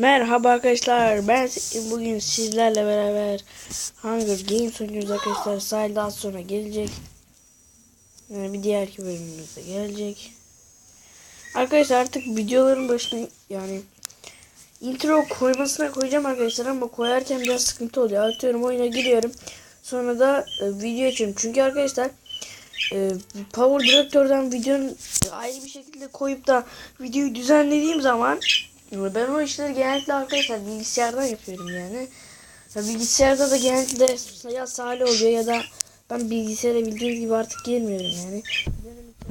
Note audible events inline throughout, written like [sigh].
Merhaba arkadaşlar. Ben bugün sizlerle beraber Hunger Games oynuyoruz arkadaşlar. Sahil daha sonra gelecek. Yani bir diğerki bölümümüzde gelecek. Arkadaşlar artık videoların başına yani intro koymasına koyacağım arkadaşlar ama koyarken biraz sıkıntı oluyor. Atıyorum oyuna giriyorum. Sonra da e, video açıyorum. Çünkü arkadaşlar e, Power Director'dan videonun ayrı bir şekilde koyup da videoyu düzenlediğim zaman ben o işleri genellikle arkadaşlar bilgisayardan yapıyorum yani. Ya bilgisayarda da genellikle ya Salih oluyor ya da ben bilgisayara bildiğiniz gibi artık girmiyorum yani.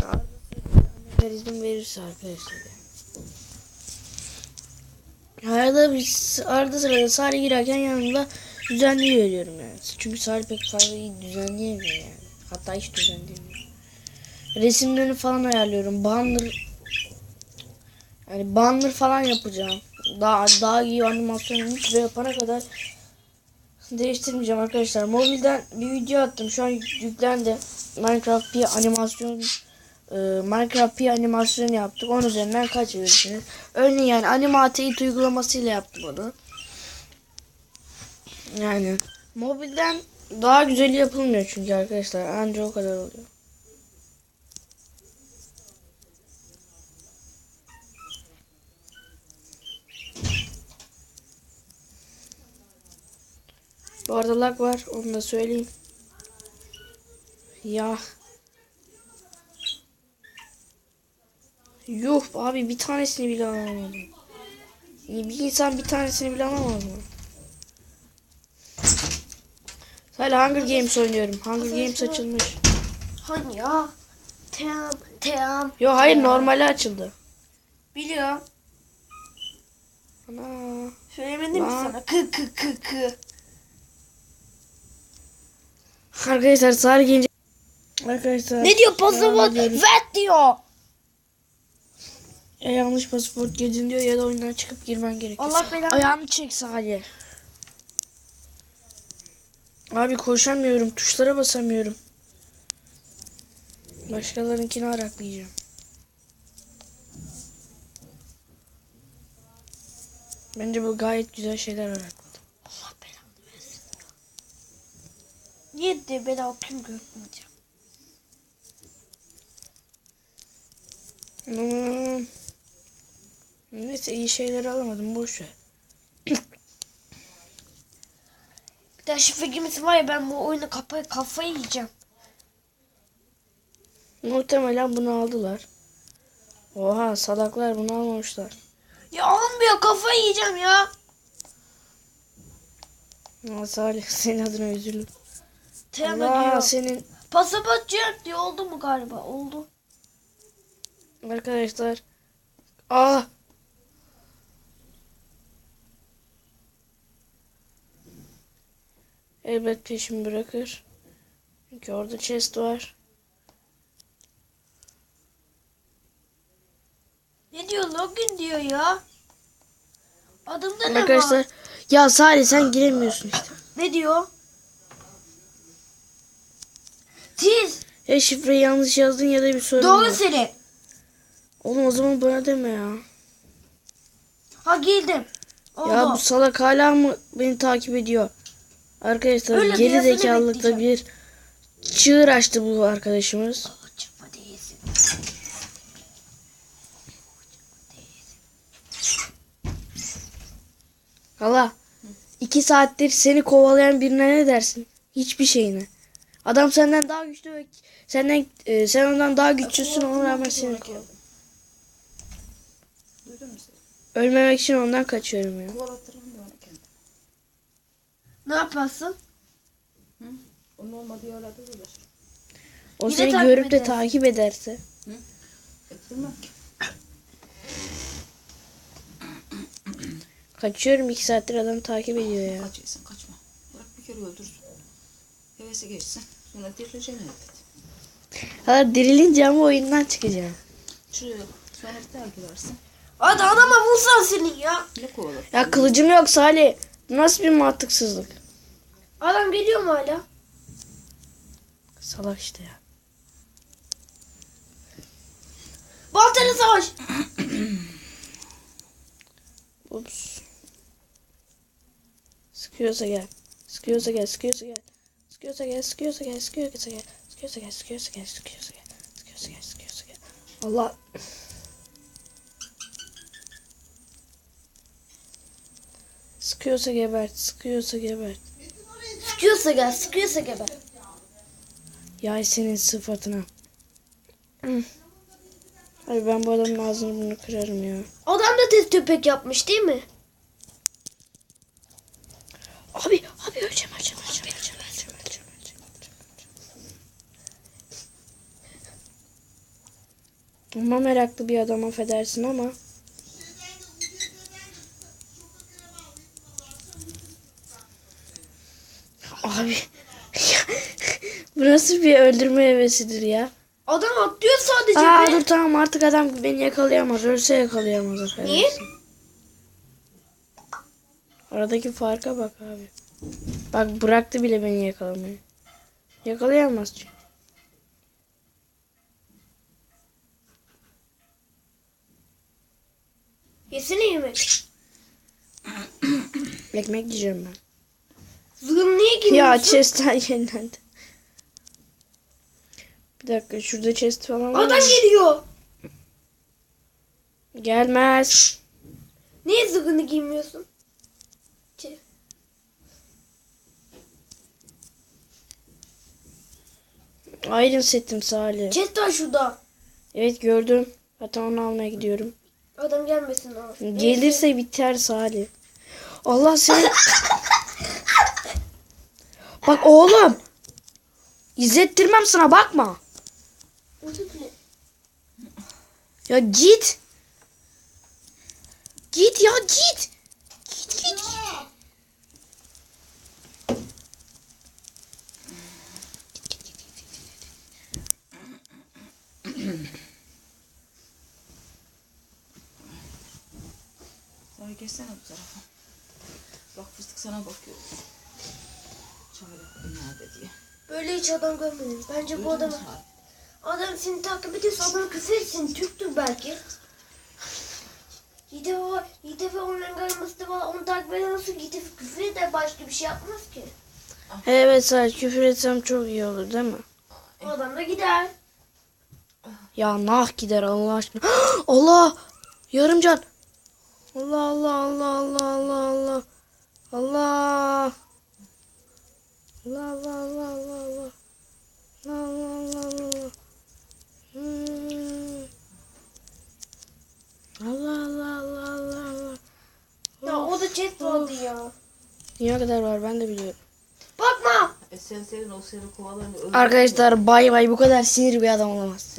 Anneler izin verirse arkadaşlar. yani. Arada bir arada sırada Salih girerken yanımda düzenliyor veriyorum yani. Çünkü Salih pek fazla iyi düzenleyemiyor yani. Hatta hiç düzenleyemiyor. Resimlerini falan ayarlıyorum. Banner yani banner falan yapacağım. Daha daha iyi animasyon ve yapana kadar değiştirmeyeceğim arkadaşlar. Mobilden bir video attım. Şu an yüklendi. Minecraft bir animasyon e, Minecraft bir animasyon yaptık. Onun üzerinden kaç verirsiniz? Örneğin yani Animate It uygulamasıyla yaptım onu. Yani mobilden daha güzel yapılmıyor çünkü arkadaşlar. Anca o kadar oluyor. Bu arada lag var. Onu da söyleyeyim. Ya. Yuh abi bir tanesini bile alamadım. Bir insan bir tanesini bile alamaz mı? Hala Hunger Games oynuyorum. Hunger Games açılmış. Hani ya? Team, team. Yo hayır normali açıldı. Biliyorum. Ana. Söylemedim mi Lan. sana? Kı kı kı kı. Arkadaşlar sarı gelince Arkadaşlar Ne diyor pasaport? Vet diyor. Ya yanlış pasaport girdin diyor ya da oyundan çıkıp girmen gerekiyor. Allah belanı. Ayağını çek Salih. Abi koşamıyorum. Tuşlara basamıyorum. Başkalarınkini araklayacağım. Bence bu gayet güzel şeyler arakladım. Allah belanı versin. Niye de ben okuyayım görmeyeceğim. Hmm. Neyse iyi şeyler alamadım. Boş ver. [clears throat] Bir daha şifre girmesi var ya ben bu oyunu kafayı, kafayı yiyeceğim. Muhtemelen bunu aldılar. Oha salaklar bunu almamışlar. Ya olmuyor kafayı yiyeceğim ya. Salih [laughs] senin adına üzüldüm. Allah diyor. senin Pasaport yok diyor oldu mu galiba? Oldu. arkadaşlar. Ah Elbet peşimi bırakır. Çünkü orada chest var. Ne diyor login diyor ya. Adımda ne Arkadaşlar var? ya Salih sen giremiyorsun işte. Ne diyor? Tiz. Ya şifreyi yanlış yazdın ya da bir sorun Doğru var. seni. Oğlum o zaman bana deme ya. Ha girdim. Oldu. Ya bu salak hala mı beni takip ediyor? Arkadaşlar Öyle geri zekalılıkta bir çığır açtı bu arkadaşımız. Hala iki saattir seni kovalayan birine ne dersin? Hiçbir şeyine. Adam senden daha güçlü ve senden e, sen ondan daha güçlüsün ona rağmen seni? Ölmemek için ondan kaçıyorum ya. Ne yaparsın? Onun olmadığı yerlerde dolaşırım. O Yine seni takip görüp de edersin. takip ederse. Ettirmem ki. Kaçıyorum iki saattir adam takip ediyor ya. Kaçaysın kaçma. Bırak bir kere öldürsün. Hevesi geçsin. Sonra dirileceksin elbet. Hala dirilince ama oyundan çıkacağım. Şuraya. Sonra bir girersin. Hadi adama vursan seni ya. Ne kovalar? Ya kılıcım yok Salih. Bu Nasıl bir mantıksızlık? Adam geliyor mu hala? Salak işte ya. Baltalı savaş. Ups. Sıkıyorsa gel. Sıkıyorsa gel. Sıkıyorsa gel. Sıkıyorsa gel, sıkıyorsa gel, sıkıyorsa gel. Sıkıyorsa gel, sıkıyorsa gel, sıkıyorsa gel. Sıkıyorsa gel, sıkıyorsa gel. Allah. Sıkıyorsa gebert, sıkıyorsa gebert. Sıkıyorsa gel, sıkıyorsa gebert. Yay senin sıfatına. Hayır ben bu adamın ağzını bunu kırarım ya. Adam da test köpek yapmış değil mi? Ama meraklı bir adam affedersin ama. Abi. Bu nasıl bir öldürme hevesidir ya? Adam atlıyor sadece Aa be. dur tamam artık adam beni yakalayamaz. Ölse yakalayamaz affedersin. Niye? Aradaki farka bak abi. Bak bıraktı bile beni yakalamayı. Yakalayamaz çünkü. Yemek. [clears throat] Ekmek yiyeceğim ben. Zırhını niye Ya giymiyorsun? chest'ten [laughs] yenilendi. Bir dakika şurada chest falan var. Adam mı? geliyor. Gelmez. Niye zırhını giymiyorsun? Iron setim Salih. Chest var şurada. Evet gördüm. Hatta onu almaya gidiyorum. Adam gelmesin o. Gelirse biter Salih. Allah seni... [laughs] Bak oğlum. İzlettirmem sana bakma. Ya git. Git ya git. Git git. Sonra [laughs] geçsene bu tarafa. Bak fıstık sana bakıyor. Çaylak nerede diye. Böyle hiç adam görmedim. Bence bu Duydun adam mu Salih? adam seni takip ediyorsa adam küfür etsin. Türktür belki. Yiğit ve Yiğit ve onun gelmesi de var. Onu takip eden nasıl Yiğit küfür eder başka bir şey yapmaz ki. Evet Salih küfür etsem çok iyi olur değil mi? O adam da gider. Ya nah gider Allah aşkına. [gasps] Allah! Yarımcan. Allah Allah Allah Allah Allah Allah. Allah. Allah Allah Allah Allah Allah. Allah Allah Allah Allah. Hmm. Allah Allah Allah Allah Allah. Ya o da chat vardı ya. Dünya kadar var ben de biliyorum. Bakma. E sen senin o seni kovalarını öldürdün. Arkadaşlar bay bay bu kadar sinir bir adam olamaz.